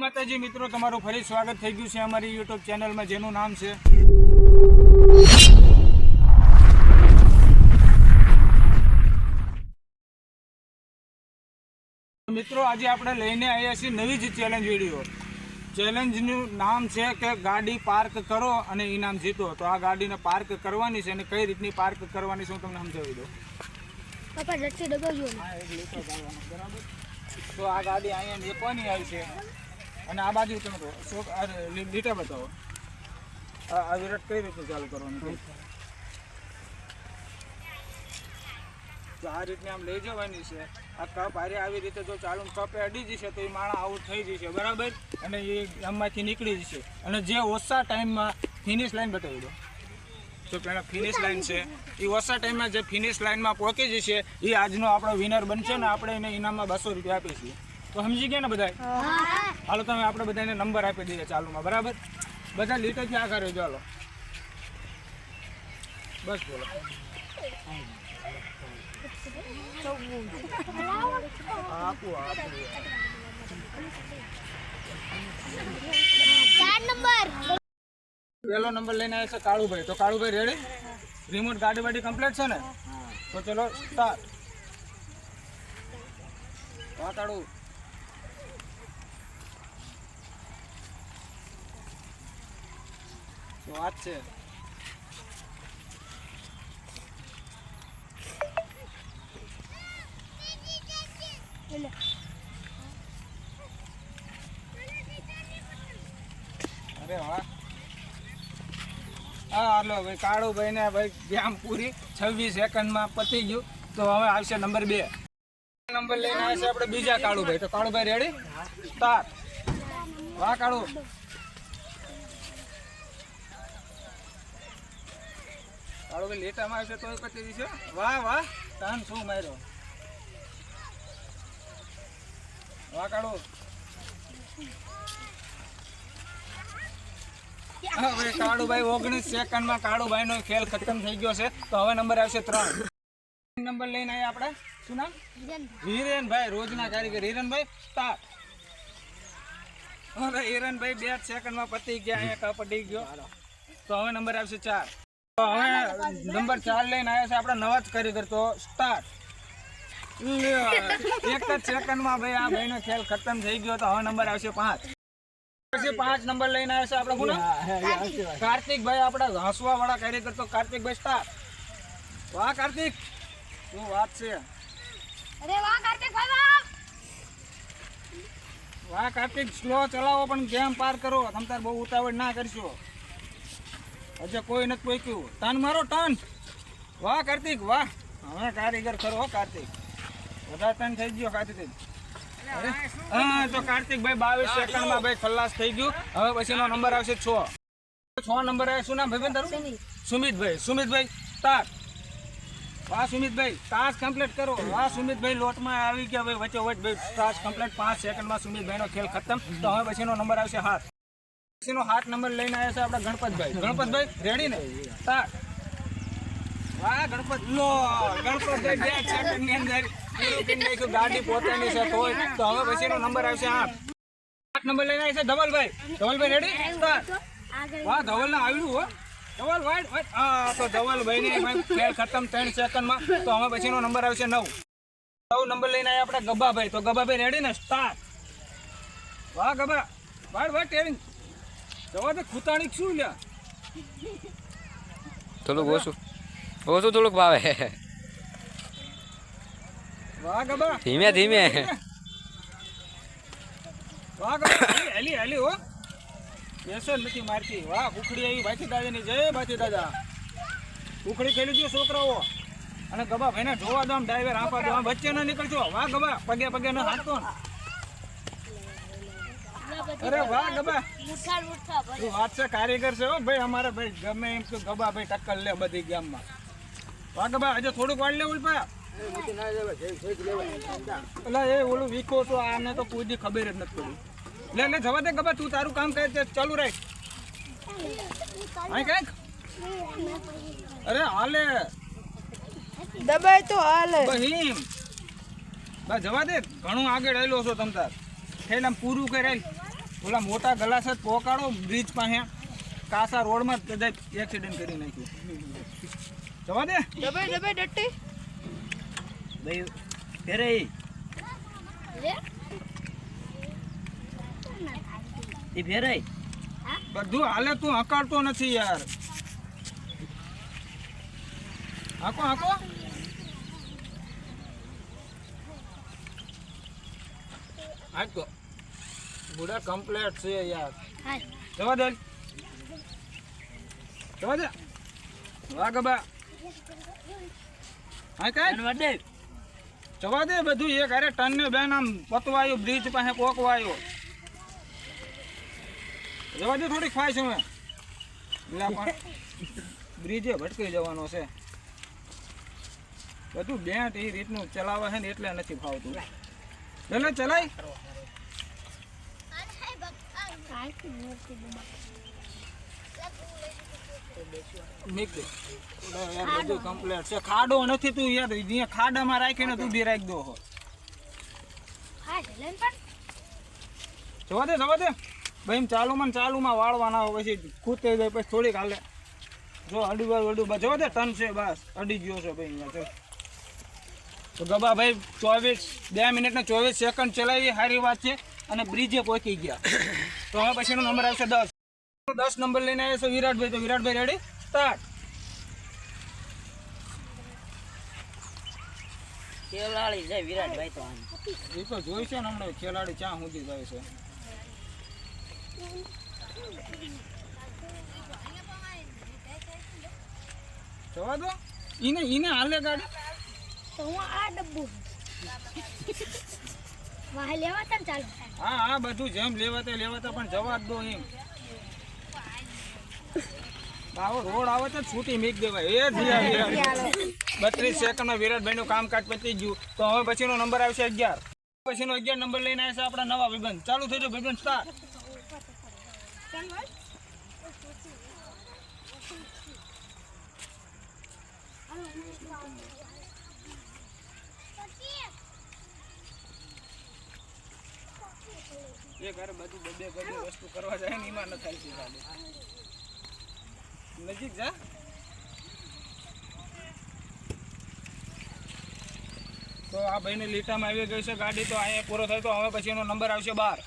માતાજી મિત્રો તમારું ફરી સ્વાગત થઈ ગયું છે અમારી યુટ્યુબ ચેનલમાં જેનું નામ છે મિત્રો આજે આપણે લઈને આવ્યા છીએ નવી જ ચેલેન્જ વીડિયો ચેલેન્જનું નામ છે કે ગાડી પાર્ક કરો અને ઇનામ જીતો. તો આ ગાડીને પાર્ક કરવાની છે અને કઈ રીતની પાર્ક કરવાની છે હું તમને સમજાવી દઉં. પપ્પા બરાબર? તો આ ગાડી અહીંયા મેકવાની આવી છે. અને આ બાજુ તમે તો શો- આ લી- લીટર બતાવો. આ વિરાટ કઈ રીતે ચાલુ કરવાનું. તો આ રીતને આમ લઈ જવાની છે. આ કપ આરે આવી રીતે જો ચાલુ કપે અડી જશે તો એ માણસ આઉટ થઈ જશે, બરાબર? અને એ આમાંથી નીકળી જશે. અને જે ઓછા ટાઈમમાં ફિનિશ લાઈન બતાવી દો. તો પેલા ફિનિશ લાઈન છે, એ ઓછા ટાઈમમાં જે ફિનિશ લાઈનમાં પહોંચી જશે, એ આજનો આપણો વિનર બનશે ને આપણે એને ઇનામમાં બસો રૂપિયા આપીશું. તો સમજી ગયા ને બધા હાલો તમે આપણે બધાને નંબર આપી દઈએ ચાલુમાં બરાબર? બધા લીટરથી આ કર્યો ચાલો. બસ બોલો. પેલો નંબર. લઈને આવે છે કાળુભાઈ. તો કાળુભાઈ રેડી રિમોટ ગાડી બાડી કમ્પ્લીટ છે ને? તો ચલો સ્ટાર્ટ હા કાળુ તો વાત છે. અરે વાહ. હા હાલો ભાઈ કાળુભાઈ ને ભાઈ ગેમ પૂરી છવ્વીસ સેકન્ડમાં પતી ગયું. તો હવે આવશે નંબર બે. નંબર લઈને આવશે આપડે આપણે બીજા કાળુભાઈ. તો કાળુભાઈ રેડી સ્ટાર્ટ. વાહ કાળુ. કાળુભાઈ લેટામાં આવશે તોય પતી જશે વાહ વાહ તાન શું માર્યો? વાહ કાળુ. હવે ભાઈ કાળુભાઈ ઓગણીસ સેકન્ડમાં કાળુભાઈ નો ખેલ ખતમ થઈ ગયો છે. તો હવે નંબર આવશે ત્રણ. નંબર લઈને આવ્યા આપણે. શું નામ? હિરેનભાઈ. રોજના કારીગર. હિરેનભાઈ સ્ટાર્ટ. હવે હિરેનભાઈ બે સેકન્ડ સેકન્ડમાં પતી ગયા અહીંયા કપટી ગયો. તો હવે નંબર આવશે ચાર. હવે નંબર ચાર લઈને આવ્યા છે આપણે નવા જ કરી કરતો સ્ટાર્ટ એક જ સેકન્ડમાં ભાઈ આ ભાઈનો ખેલ ખતમ થઈ ગયો તો હવે નંબર આવશે પાંચ. પાંચ નંબર લઈને આવ્યા છે આપણે શું નામ? કાર્તિકભાઈ આપણા હસવા વાળા કાર્ય કરતો કાર્તિક ભાઈ સ્ટાર વાહ કાર્તિક! શું વાત છે? અરે વાહ કાર્તિક ભાઈ વાહ વાહ કાર્તિક સ્લો ચલાવો પણ ગેમ પાર કરો. તમ તાર બહુ ઉતાવળ ના કરશો. હજે કોઈ નથી પોક્યું. તાન મારો તાન. વાહ કાર્તિક વાહ. હવે કારીગર ખરો હો કાર્તિક. બધા ટન થઈ ગયો કાર્તિક. હા તો કાર્તિકભાઈ બાવીસ સેકન્ડમાં ભાઈ ખલાસ થઈ ગયું. હવે પછીનો નંબર આવશે છ. છ નંબર આવે શું નામ ભાઈ તારું? સુમિતભાઈ. સુમિતભાઈ તાર. વાહ સુમિતભાઈ ટાસ્ક કમ્પ્લીટ કરો. વાહ સુમિતભાઈ લોટમાં આવી ગયા ભાઈ. વચ્ચે વચ્ચે ભાઈ ટાસ્ક કમ્પ્લીટ પાંચ સેકન્ડમાં સુમિતભાઈનો ખેલ ખતમ. તો હવે પછીનો નંબર આવશે હાથ. પછીનો હાથ નંબર લઈને આવ્યો છે આપડા ગણપતભાઈ. ગણપતભાઈ રેડી ને? વાહ, ગણપત લો, ગણપતભાઈ બે સેકન્ડની અંદર પૂરું કરી નાખ્યું. ગાડી પોતાની છે તો તો હવે પછીનો નંબર આવશે આઠ. આઠ નંબર લઈને આવ્યો છે ધવલભાઈ. ધવલભાઈ રેડી વાહ ધવલ ને આવ્યું હો. ધવલ વાઈટ હા, તો ધવલભાઈ ને ખેલ ખતમ ત્રણ સેકન્ડમાં. તો હવે પછીનો નંબર આવશે નવ. નવ નંબર લઈને આવ્યા આપડા ગબ્બાભાઈ. તો ગબ્બાભાઈ રેડી ને? સ્ટાર્ટ વાહ, ગબ્બા. વાઈટ વાઈટ ટેરિંગ જવા દે ખુતાણી શું લ્યા? થોડુંક ઓછું. ઓછું થોડુંક ભાવે. વાહ ગબા. ધીમે ધીમે. વાહ ગબા હેલી હેલી હો. બેસો નથી મારતી. વાહ ઉખડી આવી. ભાથી દાદાની જય ભાથી દાદા. ઉખડી ખેલી દો છોકરાઓ. અને ગબા ભાઈને જોવા દો આમ ડ્રાઈવર આપા દો. આમ વચ્ચે ન નીકળજો વાહ ગબા પગે પગે ન હાંકતો ને. અરે વાહ ગબા. મુઠા મુઠા ભરે તું વાત છે કારીગર છે હો. ભાઈ અમારે ભાઈ ગમે એમ તો ગબા ભાઈ ટક્કર લે બધી ગામમાં. વાહ ગબા આજે થોડુંક વાળ લે ઉલપા. એટલે એ ઓલું વીકો તો આને તો કોઈ દી ખબર જ નથી પડી. લે લે જવા દે ગબા તું તારું કામ કરે તે ચાલુ રાખ. અહીં કંઈક? અરે હાલે. દબાય તો હાલે. બહીમ બા જવા દે ઘણું આગળ આવેલો છો તમ તાર. થઈને આમ પૂરું કરે ઓલા મોટા ગલાસ જ પોકાડો બ્રિજ પાસે. કાસા રોડમાં કદાચ એક્સિડન્ટ કરી નાખ્યું. જવા દે. ડબે ડબે ડટ્ટી. ભાઈ ફેરે એ ફેરે બધું હાલે તું હકાડતો નથી યાર. હાકો હાકો. હાકો. બુડા કમ્પ્લેટ છે યાર. જવા દે. જવા દે. વાહ ગબા. હા કાઈ જવા દે. જવા દે બધું એક અરે ટન ને બેન આમ પતવાયું બ્રિજ પાસે કોકવાયો. જવા દે થોડીક ખાય છે મેં પણ. બ્રિજે ભટકી જવાનો છે. બધું બેટ એ રીતનું ચલાવે છે ને એટલે નથી ફાવતું. એટલે ચલાય. ખાડો નથી તું યાર, અહીંયા ખાડામાં રાખીને તું બી રાખી દો હો. જવા દે જવા દે. ભાઈ ચાલુ ચાલુમાં ચાલુ ચાલુમાં વાળવાના હોય, પછી ખૂતે જાય, પછી થોડીક હાલે. જો અડી વાર અડું બાર જવા દે, ટન છે, બસ. અડી ગયો છે ભાઈ અહીંયા તો ગબા ભાઈ, ચોવીસ, બે મિનિટ ને ચોવીસ સેકન્ડ ચલાવી સારી વાત છે. અને બ્રિજે પહોંચી ગયા. તો હવે પછીનો નંબર આવશે દસ. દસ નંબર લઈને આવ્યો છે વિરાટભાઈ. તો વિરાટભાઈ રેડી સ્ટાર્ટ ખેલાડી જાય વિરાટભાઈ તો આમ. એ તો જોઈ છે ને હમણાં ખેલાડી ચા સુધી જાય છે. જવા દો. ઈને ઈને હાલે ગાડી. તો હું આ ડબ્બુ. વાહ લેવાતા ને ચાલો. હા હા બધું જેમ લેવાતા લેવાતા પણ જવા દો એમ. આવો રોડ આવે તો છૂટી મીક દેવાય. એ બત્રીસ સેકન્ડમાં વિરાટભાઈ નું કામકાજ પતી ગયું. તો હવે પછીનો નંબર આવશે અગિયાર. પછીનો અગિયાર નંબર લઈને આવશે આપણા નવા ભાઈબંધ ચાલુ થઈ જાવ ભાઈબંધ સ્ટાર્ટ ઘરે બધું બબે બબે વસ્તુ કરવા જાય ને એમાં ન થાય છે નજીક જા. તો આ ભાઈને લીટામાં આવી ગઈ છે ગાડી, તો અહીંયા પૂરો થયો તો હવે પછી એનો નંબર આવશે બાર.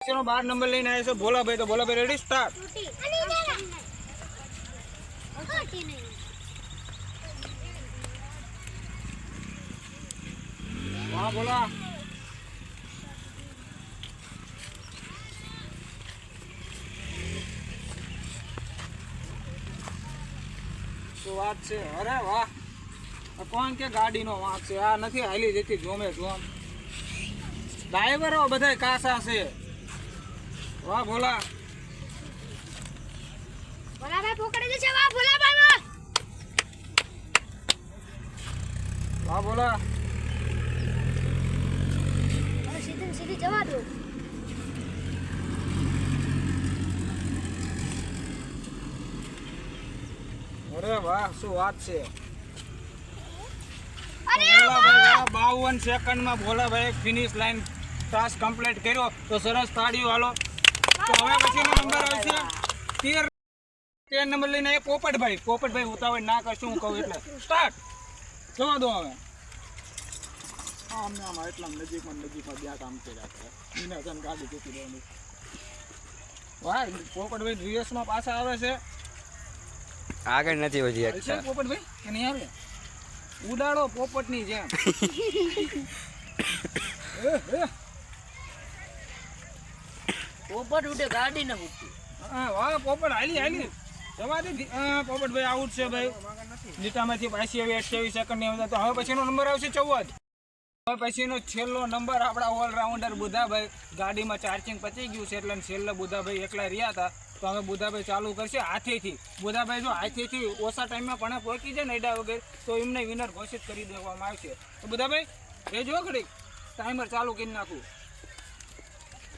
પછીનો બાર નંબર લઈને આવ્યો છે ભોલાભાઈ. તો ભોલાભાઈ રેડી સ્ટાર્ટ હા, બોલા. શું વાત છે. અરે વાહ. કોણ કે ગાડીનો વાંક છે? આ નથી હાલી જતી જોમે જોમ. ડ્રાઈવરો બધા કાસા છે. વાહ ભોલા. ભોલાભાઈ પકડી દેશે વાહ ભોલાભાઈ વાહ. ભોલા. સીધી સીધી જવા દો. અરે વાહ શું વાત છે? બાવન સેકન્ડ સેકન્ડમાં Bholabhai finish line task complete કર્યો. તો સરસ તાળીઓ હાલો. તો હવે પછીનો નંબર આવશે તેર. તેર નંબર લઈને એ પોપટભાઈ. પોપટભાઈ ઉતાવળ ના કરશું હું કહું એટલે. સ્ટાર્ટ જવા દો હવે. આમ ને આમ એટલા નજીકમાં નજીકમાં બે કામ કર્યા છે એને તને ગાડી જતી રહેવાની. વાહ પોપટભાઈ રિયસમાં પાછા આવે છે. આગળ નથી વધી છે શકતા પોપટભાઈ કે નહીં આવે? ઉડાડો પોપટની જેમ. પોપટ ઉડે ગાડી ને હા, વાહ પોપટ હાલી હાલી. જવા દે પોપટભાઈ આઉટ છે ભાઈ. લીટામાંથી પાછી આવી અઠ્યાવીસ સેકન્ડની અંદર તો હવે પછીનો નંબર આવશે ચૌદ. હવે પછીનો છેલ્લો નંબર આપણા ઓલરાઉન્ડર બુધાભાઈ ગાડીમાં ચાર્જિંગ પતી ગયું છે એટલે છેલ્લે બુધાભાઈ એકલા રહ્યા હતા. તો અમે બુધાભાઈ ચાલુ કરશે હાથેથી. બુધાભાઈ જો હાથેથી ઓછા ટાઈમમાં પણ પહોંચી જાય ને એડા વગર, તો એમને વિનર ઘોષિત કરી દેવામાં આવશે. તો બુધાભાઈ એ જો ઘડી ટાઈમર ચાલુ કરી નાખું.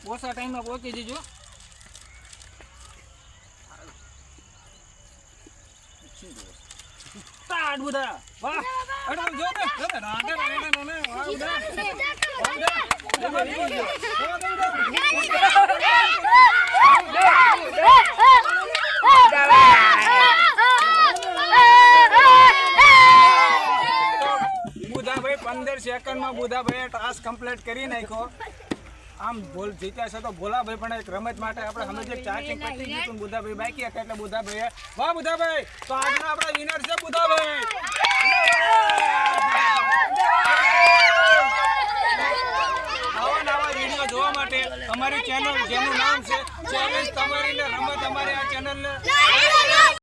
ઓછા ટાઈમમાં પહોંચી જજો. વાહ. બધા બુધાભાઈ પંદર સેકન્ડમાં બુધાભાઈએ ટાસ્ક કમ્પ્લીટ કરી નાખ્યો. આમ ભોલ જીત્યા છે તો ભોલાભાઈ, પણ એક રમત માટે આપણે સમજે ચાર્જિંગ પતી ગયું બુધાભાઈ બાકી હતા, એટલે બુધાભાઈએ વાહ બુધાભાઈ તો આજનો આપણો વિનર છે બુધાભાઈ અમારી ચેનલ જેનું નામ છે ચેલેન્જ તમારી ને રમત અમારી આ ચેનલને